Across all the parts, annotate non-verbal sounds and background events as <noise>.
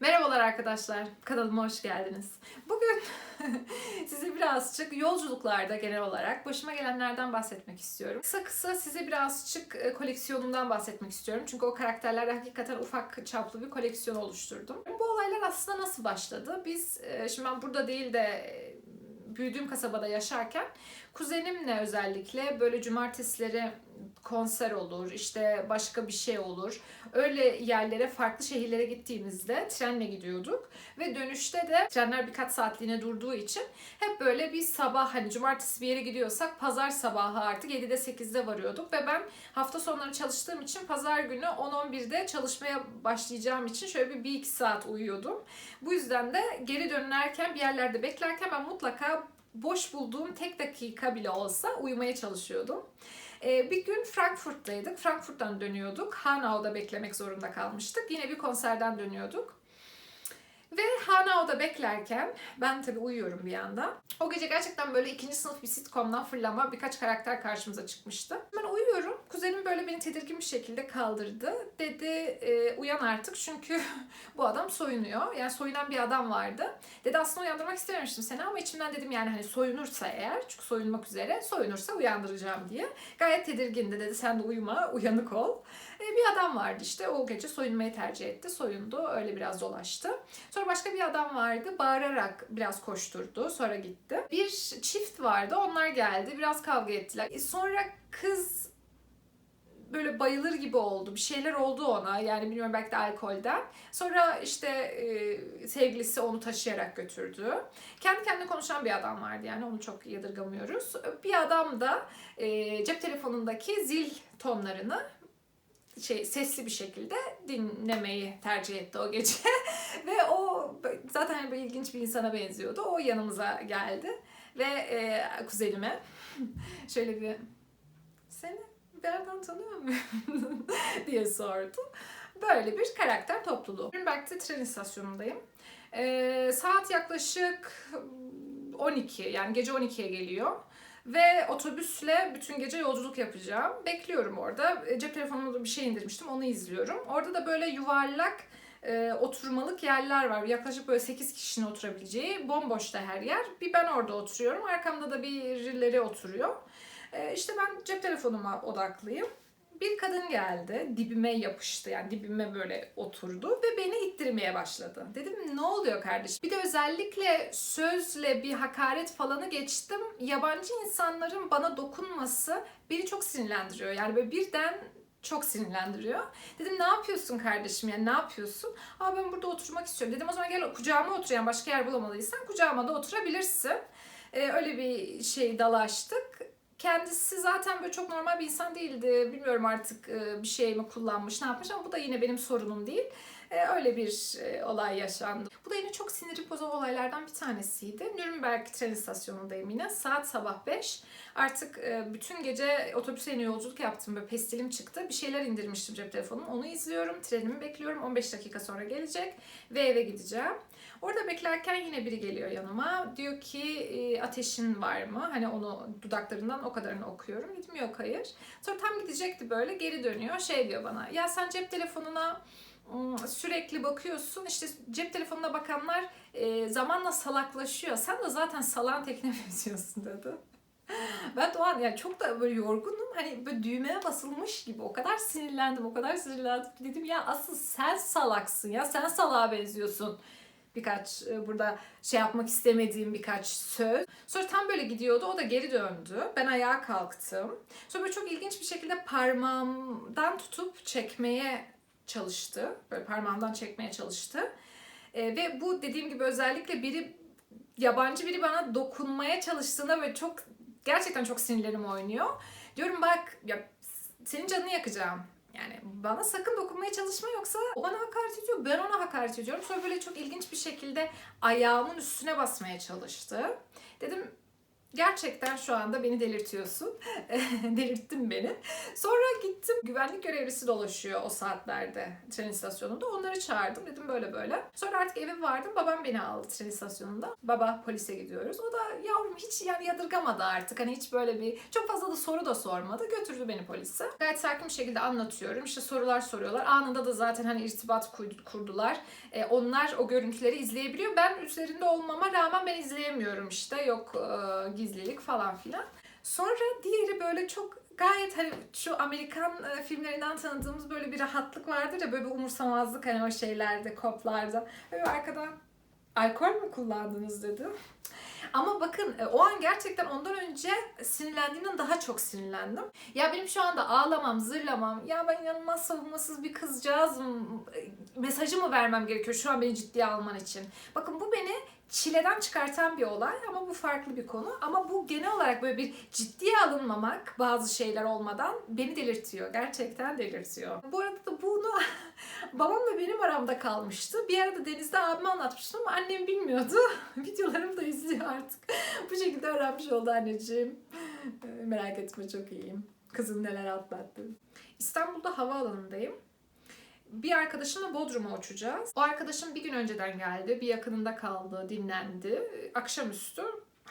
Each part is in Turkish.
Merhabalar arkadaşlar, kanalıma hoş geldiniz. Bugün <laughs> size birazcık yolculuklarda genel olarak başıma gelenlerden bahsetmek istiyorum. Kısa kısa size birazcık e, koleksiyonumdan bahsetmek istiyorum. Çünkü o karakterlerle hakikaten ufak çaplı bir koleksiyon oluşturdum. Bu olaylar aslında nasıl başladı? Biz, e, şimdi ben burada değil de e, büyüdüğüm kasabada yaşarken kuzenimle özellikle böyle cumartesileri konser olur, işte başka bir şey olur. Öyle yerlere, farklı şehirlere gittiğimizde trenle gidiyorduk. Ve dönüşte de trenler birkaç saatliğine durduğu için hep böyle bir sabah hani cumartesi bir yere gidiyorsak pazar sabahı artık 7'de 8'de varıyorduk. Ve ben hafta sonları çalıştığım için pazar günü 10-11'de çalışmaya başlayacağım için şöyle bir 1-2 saat uyuyordum. Bu yüzden de geri dönerken bir yerlerde beklerken ben mutlaka boş bulduğum tek dakika bile olsa uyumaya çalışıyordum. Ee, bir gün Frankfurt'taydık. Frankfurt'tan dönüyorduk. Hanau'da beklemek zorunda kalmıştık. Yine bir konserden dönüyorduk. Ve Hanau'da beklerken ben tabii uyuyorum bir yandan. O gece gerçekten böyle ikinci sınıf bir sitcom'dan fırlama birkaç karakter karşımıza çıkmıştı. Ben uyuyorum. Kuzenim böyle beni tedirgin bir şekilde kaldırdı. Dedi e, uyan artık çünkü <laughs> bu adam soyunuyor. Yani soyunan bir adam vardı. Dedi aslında uyandırmak istememiştim seni ama içimden dedim yani hani soyunursa eğer çünkü soyunmak üzere soyunursa uyandıracağım diye. Gayet tedirgindi dedi sen de uyuma uyanık ol. E, bir adam vardı işte o gece soyunmayı tercih etti. Soyundu öyle biraz dolaştı. Sonra başka bir adam vardı bağırarak biraz koşturdu sonra gitti. Bir çift vardı onlar geldi biraz kavga ettiler. E, sonra kız böyle bayılır gibi oldu. Bir şeyler oldu ona. Yani bilmiyorum belki de alkolden. Sonra işte e, sevgilisi onu taşıyarak götürdü. Kendi kendine konuşan bir adam vardı yani onu çok yadırgamıyoruz. Bir adam da e, cep telefonundaki zil tonlarını şey sesli bir şekilde dinlemeyi tercih etti o gece. <laughs> Ve o zaten böyle ilginç bir insana benziyordu. O yanımıza geldi ve e, kuzenime <laughs> şöyle bir seni bir yerden tanıyor muyum <laughs> diye sordu. Böyle bir karakter topluluğu. Nürnberg'de tren istasyonundayım. E, saat yaklaşık 12 yani gece 12'ye geliyor. Ve otobüsle bütün gece yolculuk yapacağım. Bekliyorum orada. E, Cep telefonumda bir şey indirmiştim. Onu izliyorum. Orada da böyle yuvarlak e, oturmalık yerler var. Yaklaşık böyle 8 kişinin oturabileceği. Bomboş da her yer. Bir ben orada oturuyorum. Arkamda da birileri oturuyor. E, işte ben cep telefonuma odaklıyım. Bir kadın geldi, dibime yapıştı yani dibime böyle oturdu ve beni ittirmeye başladı. Dedim ne oluyor kardeşim? Bir de özellikle sözle bir hakaret falanı geçtim. Yabancı insanların bana dokunması beni çok sinirlendiriyor. Yani böyle birden çok sinirlendiriyor. Dedim ne yapıyorsun kardeşim yani ne yapıyorsun? Aa ben burada oturmak istiyorum. Dedim o zaman gel kucağıma otur yani başka yer bulamadıysan kucağıma da oturabilirsin. Ee, öyle bir şey dalaştık. Kendisi zaten böyle çok normal bir insan değildi. Bilmiyorum artık e, bir şey mi kullanmış, ne yapmış ama bu da yine benim sorunum değil. E, öyle bir e, olay yaşandı. Bu da yine çok siniri bozan olaylardan bir tanesiydi. Nürnberg tren istasyonundayım yine. Saat sabah 5. Artık bütün gece otobüse yeni yolculuk yaptım. Böyle pestilim çıktı. Bir şeyler indirmiştim cep telefonum. Onu izliyorum. Trenimi bekliyorum. 15 dakika sonra gelecek ve eve gideceğim. Orada beklerken yine biri geliyor yanıma. Diyor ki ateşin var mı? Hani onu dudaklarından o kadarını okuyorum. Dedim yok hayır. Sonra tam gidecekti böyle geri dönüyor. Şey diyor bana ya sen cep telefonuna sürekli bakıyorsun. İşte cep telefonuna bakanlar zamanla salaklaşıyor. Sen de zaten salağın tekne <laughs> benziyorsun dedi. Ben de o an yani çok da böyle yorgunum. Hani böyle düğmeye basılmış gibi. O kadar sinirlendim, o kadar sinirlendim. Dedim ya asıl sen salaksın ya. Sen salağa benziyorsun birkaç burada şey yapmak istemediğim birkaç söz. Sonra tam böyle gidiyordu. O da geri döndü. Ben ayağa kalktım. Sonra böyle çok ilginç bir şekilde parmağımdan tutup çekmeye çalıştı. Böyle parmağımdan çekmeye çalıştı. E, ve bu dediğim gibi özellikle biri yabancı biri bana dokunmaya çalıştığında böyle çok gerçekten çok sinirlerim oynuyor. Diyorum bak ya senin canını yakacağım. Yani bana sakın dokunmaya çalışma yoksa o bana hakaret ediyor, ben ona hakaret ediyorum. Sonra böyle çok ilginç bir şekilde ayağımın üstüne basmaya çalıştı. Dedim Gerçekten şu anda beni delirtiyorsun. <laughs> Delirttin beni. Sonra gittim güvenlik görevlisi dolaşıyor o saatlerde tren istasyonunda. Onları çağırdım dedim böyle böyle. Sonra artık eve vardım. Babam beni aldı tren istasyonunda. Baba polise gidiyoruz. O da yavrum hiç yani yadırgamadı artık. Hani hiç böyle bir çok fazla da soru da sormadı. Götürdü beni polise. Gayet sakin bir şekilde anlatıyorum. İşte sorular soruyorlar. Anında da zaten hani irtibat kur- kurdular. E, onlar o görüntüleri izleyebiliyor. Ben üzerinde olmama rağmen ben izleyemiyorum işte. Yok e, gizlilik falan filan. Sonra diğeri böyle çok gayet hani şu Amerikan e, filmlerinden tanıdığımız böyle bir rahatlık vardır ya böyle bir umursamazlık hani o şeylerde, koplarda. Böyle arkadan alkol mü kullandınız dedim. Ama bakın e, o an gerçekten ondan önce sinirlendiğimden daha çok sinirlendim. Ya benim şu anda ağlamam, zırlamam, ya ben inanılmaz savunmasız bir kızcağızım e, mesajı mı vermem gerekiyor şu an beni ciddiye alman için? Bakın bu beni çileden çıkartan bir olay ama bu farklı bir konu. Ama bu genel olarak böyle bir ciddiye alınmamak bazı şeyler olmadan beni delirtiyor. Gerçekten delirtiyor. Bu arada da bunu <laughs> babamla benim aramda kalmıştı. Bir arada Deniz'de abime anlatmıştım ama annem bilmiyordu. <laughs> Videolarımı da izliyor artık. <laughs> bu şekilde öğrenmiş oldu anneciğim. Ee, Merak etme çok iyiyim. Kızın neler atlattı. İstanbul'da havaalanındayım. Bir arkadaşımla Bodrum'a uçacağız. O arkadaşım bir gün önceden geldi. Bir yakınında kaldı, dinlendi. Akşamüstü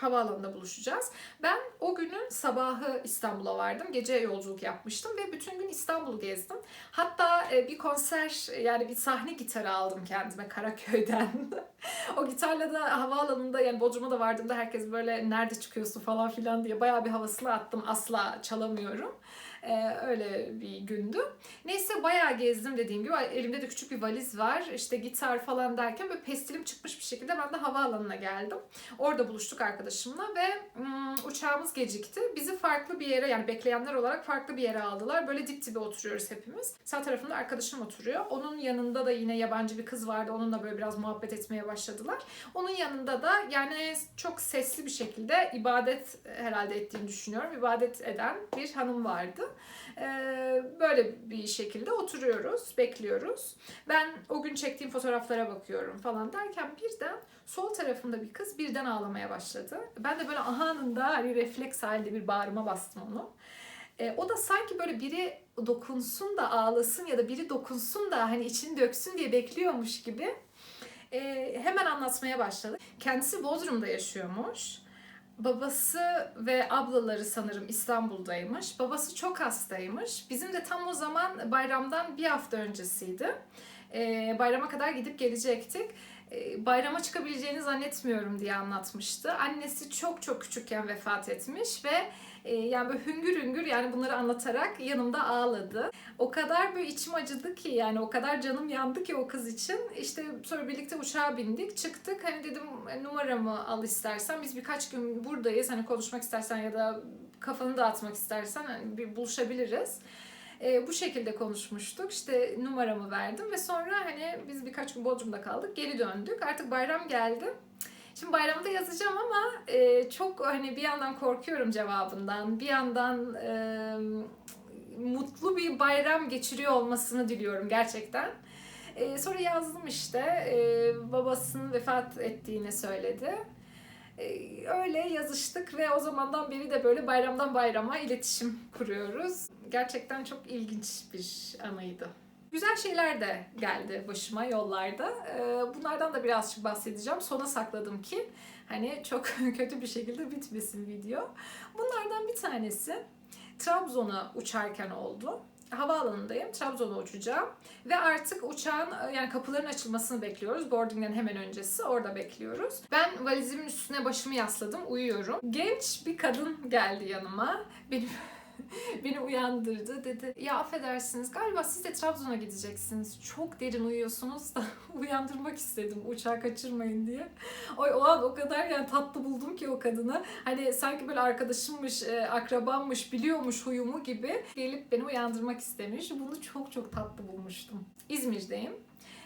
havaalanında buluşacağız. Ben o günün sabahı İstanbul'a vardım. Gece yolculuk yapmıştım ve bütün gün İstanbul'u gezdim. Hatta e, bir konser yani bir sahne gitarı aldım kendime Karaköy'den. <laughs> o gitarla da havaalanında yani Bodrum'a da vardığımda herkes böyle nerede çıkıyorsun falan filan diye bayağı bir havasını attım. Asla çalamıyorum. Ee, öyle bir gündü. Neyse bayağı gezdim dediğim gibi. Elimde de küçük bir valiz var. İşte gitar falan derken böyle pestilim çıkmış bir şekilde ben de havaalanına geldim. Orada buluştuk arkadaşımla ve ım, uçağımız gecikti. Bizi farklı bir yere yani bekleyenler olarak farklı bir yere aldılar. Böyle dip dibe oturuyoruz hepimiz. Sağ tarafında arkadaşım oturuyor. Onun yanında da yine yabancı bir kız vardı. Onunla böyle biraz muhabbet etmeye başladılar. Onun yanında da yani çok sesli bir şekilde ibadet herhalde ettiğini düşünüyorum. İbadet eden bir hanım vardı. Ee, böyle bir şekilde oturuyoruz, bekliyoruz. Ben o gün çektiğim fotoğraflara bakıyorum falan derken birden sol tarafında bir kız birden ağlamaya başladı. Ben de böyle anında hani refleks halinde bir bağrıma bastım onu. Ee, o da sanki böyle biri dokunsun da ağlasın ya da biri dokunsun da hani içini döksün diye bekliyormuş gibi ee, hemen anlatmaya başladı. Kendisi Bodrum'da yaşıyormuş babası ve ablaları sanırım İstanbul'daymış. Babası çok hastaymış. Bizim de tam o zaman bayramdan bir hafta öncesiydi. Ee, bayrama kadar gidip gelecektik. Ee, bayrama çıkabileceğini zannetmiyorum diye anlatmıştı. Annesi çok çok küçükken vefat etmiş ve e, yani böyle hüngür hüngür yani bunları anlatarak yanımda ağladı. O kadar böyle içim acıdı ki yani o kadar canım yandı ki o kız için. İşte sonra birlikte uçağa bindik çıktık hani dedim "E, numaramı al istersen biz birkaç gün buradayız hani konuşmak istersen ya da kafanı dağıtmak istersen hani bir buluşabiliriz. E, bu şekilde konuşmuştuk. İşte numaramı verdim ve sonra hani biz birkaç gün Bodrum'da kaldık. Geri döndük. Artık bayram geldi. Şimdi bayramda yazacağım ama e, çok hani bir yandan korkuyorum cevabından. Bir yandan e, mutlu bir bayram geçiriyor olmasını diliyorum gerçekten. E, sonra yazdım işte. E, babasının vefat ettiğini söyledi. E, öyle yazıştık ve o zamandan beri de böyle bayramdan bayrama iletişim kuruyoruz. Gerçekten çok ilginç bir anıydı. Güzel şeyler de geldi başıma yollarda. Ee, Bunlardan da birazcık bahsedeceğim. Sona sakladım ki hani çok <laughs> kötü bir şekilde bitmesin video. Bunlardan bir tanesi Trabzon'a uçarken oldu. Havaalanındayım. Trabzon'a uçacağım. Ve artık uçağın yani kapıların açılmasını bekliyoruz. Boarding'den hemen öncesi. Orada bekliyoruz. Ben valizimin üstüne başımı yasladım. Uyuyorum. Genç bir kadın geldi yanıma. Benim <laughs> <laughs> beni uyandırdı. Dedi ya affedersiniz galiba siz de Trabzon'a gideceksiniz. Çok derin uyuyorsunuz da <laughs> uyandırmak istedim uçağı kaçırmayın diye. O, o an o kadar yani tatlı buldum ki o kadını. Hani sanki böyle arkadaşımmış, e, akrabammış, biliyormuş huyumu gibi gelip beni uyandırmak istemiş. Bunu çok çok tatlı bulmuştum. İzmir'deyim.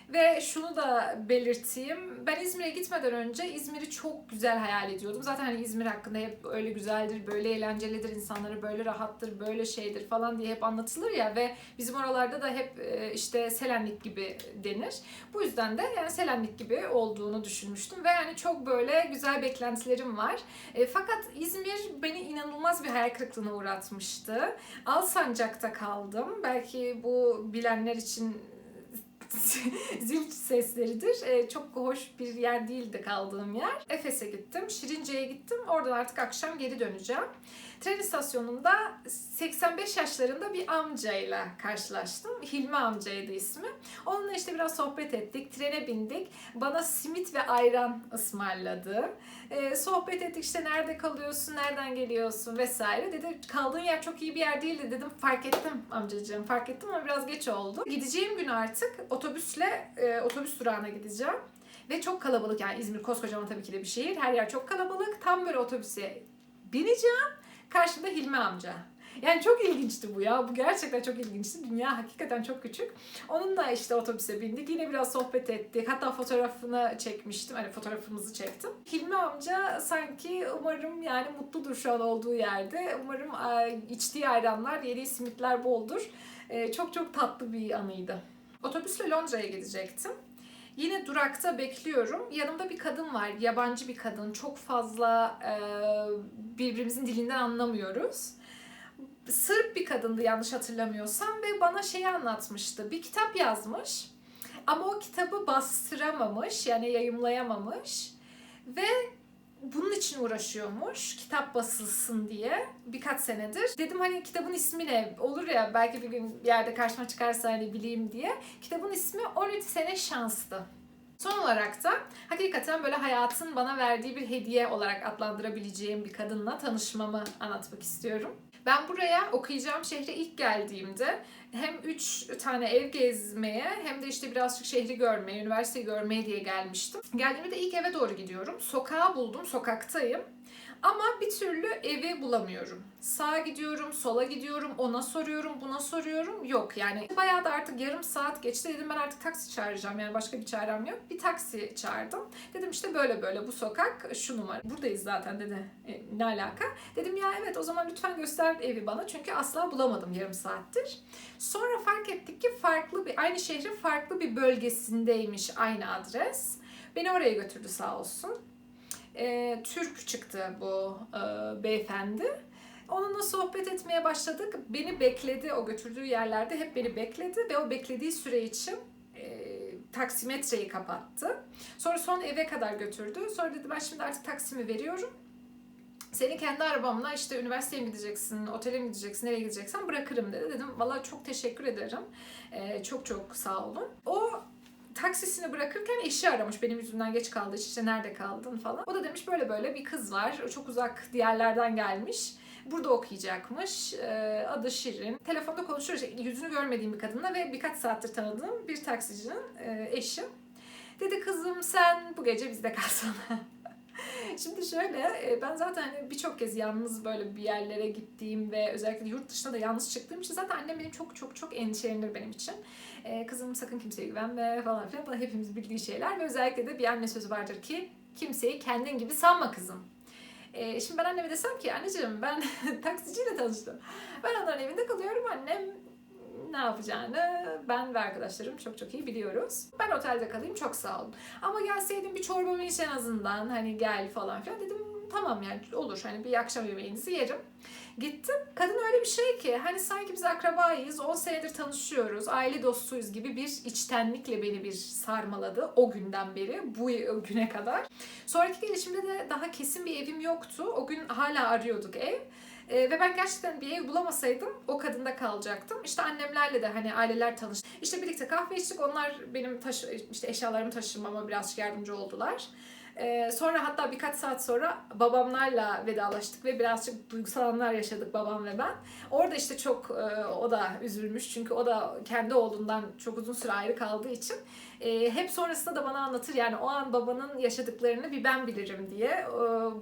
Ve şunu da belirteyim. Ben İzmir'e gitmeden önce İzmir'i çok güzel hayal ediyordum. Zaten hani İzmir hakkında hep öyle güzeldir, böyle eğlencelidir, insanları böyle rahattır, böyle şeydir falan diye hep anlatılır ya ve bizim oralarda da hep e, işte Selanik gibi denir. Bu yüzden de yani Selanik gibi olduğunu düşünmüştüm ve yani çok böyle güzel beklentilerim var. E, fakat İzmir beni inanılmaz bir hayal kırıklığına uğratmıştı. Alsancak'ta kaldım. Belki bu bilenler için <laughs> zil sesleridir. E, çok hoş bir yer değildi kaldığım yer. Efes'e gittim, Şirince'ye gittim. Oradan artık akşam geri döneceğim. Tren istasyonunda 85 yaşlarında bir amcayla karşılaştım. Hilmi amcaydı ismi. Onunla işte biraz sohbet ettik, trene bindik. Bana simit ve ayran ısmarladı. Ee, sohbet ettik işte nerede kalıyorsun, nereden geliyorsun vesaire. Dedi kaldığın yer çok iyi bir yer değildi dedim. Fark ettim amcacığım, fark ettim ama biraz geç oldu. Gideceğim gün artık otobüsle e, otobüs durağına gideceğim. Ve çok kalabalık yani İzmir koskocaman tabii ki de bir şehir. Her yer çok kalabalık. Tam böyle otobüse bineceğim. Karşımda Hilmi amca. Yani çok ilginçti bu ya. Bu gerçekten çok ilginçti. Dünya hakikaten çok küçük. Onunla işte otobüse bindik. Yine biraz sohbet ettik. Hatta fotoğrafını çekmiştim. Hani fotoğrafımızı çektim. Hilmi amca sanki umarım yani mutludur şu an olduğu yerde. Umarım e, içtiği ayranlar, yediği simitler boldur. E, Çok çok tatlı bir anıydı. Otobüsle Londra'ya gidecektim. Yine durakta bekliyorum. Yanımda bir kadın var. Yabancı bir kadın. Çok fazla e, birbirimizin dilinden anlamıyoruz. Sırp bir kadındı yanlış hatırlamıyorsam ve bana şeyi anlatmıştı. Bir kitap yazmış ama o kitabı bastıramamış yani yayımlayamamış ve bunun için uğraşıyormuş kitap basılsın diye birkaç senedir. Dedim hani kitabın ismi ne? Olur ya belki bir gün bir yerde karşıma çıkarsa hani bileyim diye. Kitabın ismi 13 sene şanstı. Son olarak da hakikaten böyle hayatın bana verdiği bir hediye olarak adlandırabileceğim bir kadınla tanışmamı anlatmak istiyorum. Ben buraya okuyacağım şehre ilk geldiğimde hem üç tane ev gezmeye hem de işte birazcık şehri görmeye, üniversiteyi görmeye diye gelmiştim. Geldiğimde de ilk eve doğru gidiyorum. Sokağı buldum, sokaktayım. Ama bir türlü evi bulamıyorum. Sağa gidiyorum, sola gidiyorum, ona soruyorum, buna soruyorum. Yok yani bayağı da artık yarım saat geçti. Dedim ben artık taksi çağıracağım yani başka bir çarem yok. Bir taksi çağırdım. Dedim işte böyle böyle bu sokak şu numara. Buradayız zaten dedi. E, ne alaka? Dedim ya evet o zaman lütfen göster evi bana. Çünkü asla bulamadım yarım saattir. Sonra fark ettik ki farklı bir aynı şehrin farklı bir bölgesindeymiş aynı adres. Beni oraya götürdü sağ olsun e, Türk çıktı bu e, beyefendi. Onunla sohbet etmeye başladık. Beni bekledi, o götürdüğü yerlerde hep beni bekledi ve o beklediği süre için e, taksimetreyi kapattı. Sonra son eve kadar götürdü. Sonra dedi ben şimdi artık taksimi veriyorum. Seni kendi arabamla işte üniversiteye mi gideceksin, otele mi gideceksin, nereye gideceksen bırakırım dedi. Dedim valla çok teşekkür ederim. E, çok çok sağ olun. O taksisini bırakırken eşi aramış benim yüzümden geç kaldı işte nerede kaldın falan. O da demiş böyle böyle bir kız var çok uzak diğerlerden gelmiş. Burada okuyacakmış. Ee, adı Şirin. Telefonda konuşuyoruz. Yüzünü görmediğim bir kadınla ve birkaç saattir tanıdığım bir taksicinin e, eşi. Dedi kızım sen bu gece bizde kalsana. Şimdi şöyle e, ben zaten hani birçok kez yalnız böyle bir yerlere gittiğim ve özellikle yurt dışına da yalnız çıktığım için zaten annem benim çok çok çok endişelenir benim için. Ee, kızım sakın kimseye güvenme falan filan. Bana hepimiz bildiği şeyler ve özellikle de bir anne sözü vardır ki kimseyi kendin gibi sanma kızım. Ee, şimdi ben anneme desem ki anneciğim ben <laughs> taksiciyle tanıştım. Ben onların evinde kalıyorum annem ne yapacağını ben ve arkadaşlarım çok çok iyi biliyoruz. Ben otelde kalayım çok sağ olun. Ama gelseydin bir çorbamı iç en azından hani gel falan filan dedim tamam yani olur hani bir akşam yemeğinizi yerim. Gittim. Kadın öyle bir şey ki hani sanki biz akrabayız, 10 senedir tanışıyoruz, aile dostuyuz gibi bir içtenlikle beni bir sarmaladı o günden beri bu güne kadar. Sonraki gelişimde de daha kesin bir evim yoktu. O gün hala arıyorduk ev. Ee, ve ben gerçekten bir ev bulamasaydım o kadında kalacaktım. İşte annemlerle de hani aileler tanıştı. İşte birlikte kahve içtik. Onlar benim taşı, işte eşyalarımı taşımama birazcık yardımcı oldular. Ee, sonra hatta birkaç saat sonra babamlarla vedalaştık ve birazcık duygusal anlar yaşadık babam ve ben. Orada işte çok e, o da üzülmüş çünkü o da kendi oğlundan çok uzun süre ayrı kaldığı için e, hep sonrasında da bana anlatır yani o an babanın yaşadıklarını bir ben bilirim diye. E,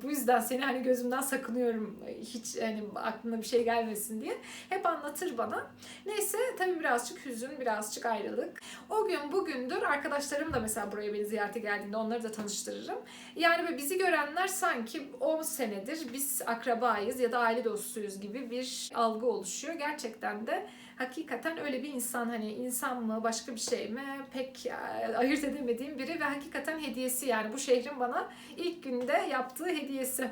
bu yüzden seni hani gözümden sakınıyorum hiç hani aklına bir şey gelmesin diye hep anlatır bana. Neyse tabii birazcık hüzün, birazcık ayrılık. O gün bugündür arkadaşlarım da mesela buraya beni ziyarete geldiğinde onları da tanıştırırım. Yani böyle bizi görenler sanki 10 senedir biz akrabayız ya da aile dostuyuz gibi bir algı oluşuyor. Gerçekten de hakikaten öyle bir insan hani insan mı başka bir şey mi pek e, ayırt edemediğim biri ve hakikaten hediyesi yani bu şehrin bana ilk günde yaptığı hediyesi.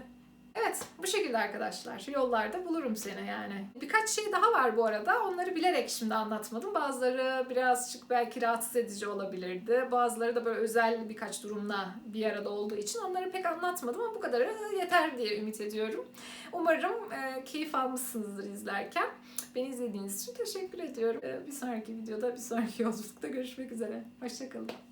Evet bu şekilde arkadaşlar yollarda bulurum seni yani. Birkaç şey daha var bu arada onları bilerek şimdi anlatmadım. Bazıları birazcık belki rahatsız edici olabilirdi. Bazıları da böyle özel birkaç durumla bir arada olduğu için onları pek anlatmadım ama bu kadarı yeter diye ümit ediyorum. Umarım e, keyif almışsınızdır izlerken. Beni izlediğiniz için teşekkür ediyorum. E, bir sonraki videoda bir sonraki yolculukta görüşmek üzere. Hoşçakalın.